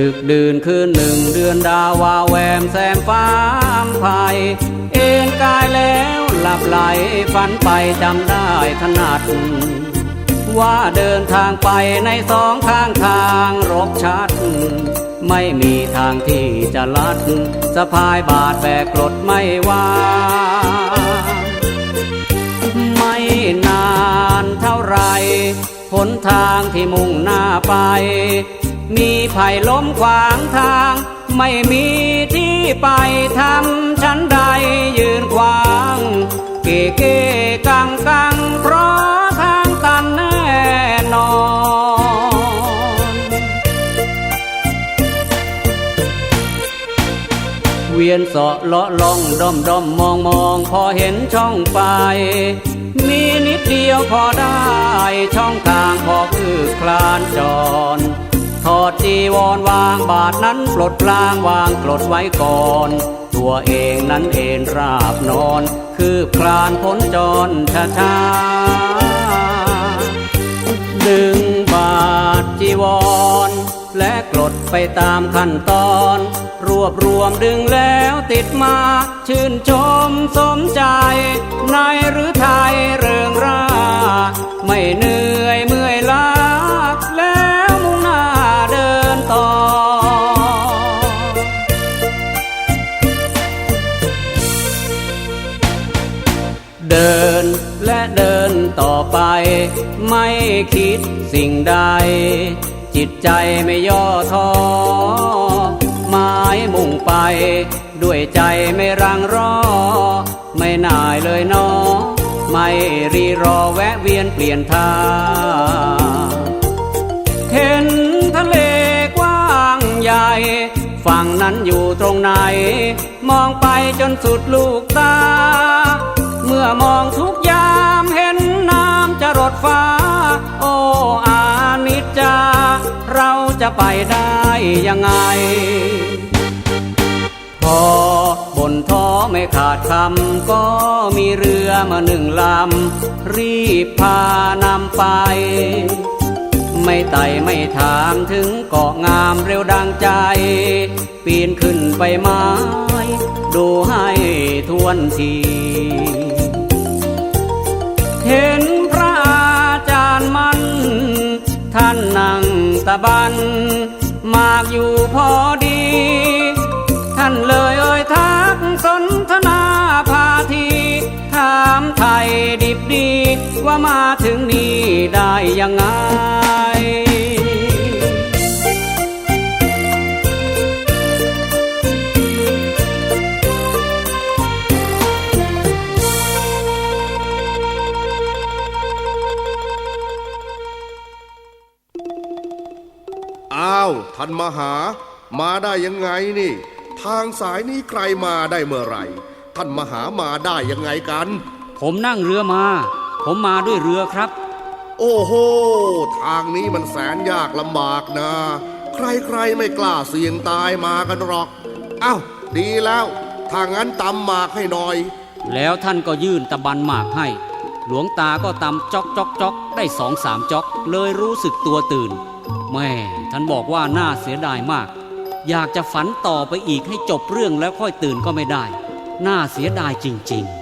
ดึกดื่นคืนหนึ่งเดือนดาววาแวมแซมฟ้าอำไพเอ็นกายแล้วหลับไหลฝันไปจำได้ถนัด ว่าเดินทางไปในสองข้างทางรกชัด ไม่มีทางที่จะลัด สะพายบาทแบกกรดไม่ว่าไม่นานเท่าไรหนทางที่มุ่งหน้าไป มีไผ่ล้มขวางทาง ไม่มีที่ไปทำฉันใดยืนขวาง เกเกกังกังเพราะทางตันแน่นอนเวียนเสาะเลาะล่องด้อมด้อมมองมองพอเห็นช่องไป มีนิดเดียวพอได้ช่องทา จีวรวางบาทนั้นปลดปลางวางกรดไว้ก่อน ตัวเองนั้นเอนราบนอน คือคลานพ้นจรช้าช้าดึงบาทจีวร และกรดไปตามขั้นตอน รวบรวมดึงแล้วติดมา ชื่นชมสมใจ ในหรือไทย เดินและเดินต่อไป ไม่คิดสิ่งใด จิตใจไม่ย่อท้อหมายมุ่งไป ด้วยใจไม่รังรอ ไม่น่ายเลยนอ ไม่รีรอแวะเวียนเปลี่ยนทางเห็นทะเลกว้างใหญ่ฝั่งนั้นอยู่ตรงไหน มองไปจนสุดลูกตา เมื่อมองทุกยามเห็นน้ำจะรดฟ้า โอ้อานิจจา เราจะไปได้ยังไง พอบนท้อไม่ขาดคำก็มีเรือมาหนึ่งลำ รีบพานำไป ไม่ไต่ไม่ถามถึงเกาะงามเร็วดังใจ ปีนขึ้นไปไม้ดูให้ทวนที เห็นพระอาจารย์มัน ท่านนั่งตะบัน มากอยู่พอดี ท่านเลยเอ่ยทักสนทนาพาที ถามไทยดิบดี ว่ามาถึงนี่ได้ยังไง อ้าวท่านมหา มาได้ยังไงนี่ ทางสายนี้ใครมาได้เมื่อไหร่ ท่านมหามาได้ยังไงกัน ผมนั่งเรือมา ผมมาด้วยเรือครับ โอ้โหทางนี้มันแสนยากลำบากนะ ใครๆไม่กล้าเสี่ยงตายมากันหรอกเอ้าดีแล้วถ้างั้นตำหมากให้หน่อย แล้วท่านก็ยื่นตะบันหมากให้ หลวงตาก็ตำจอกจอกจอกได้สองสามจอก เลยรู้สึกตัวตื่น แม่ท่านบอกว่าน่าเสียดายมาก อยากจะฝันต่อไปอีกให้จบเรื่องแล้วค่อยตื่นก็ไม่ได้ น่าเสียดายจริง ๆ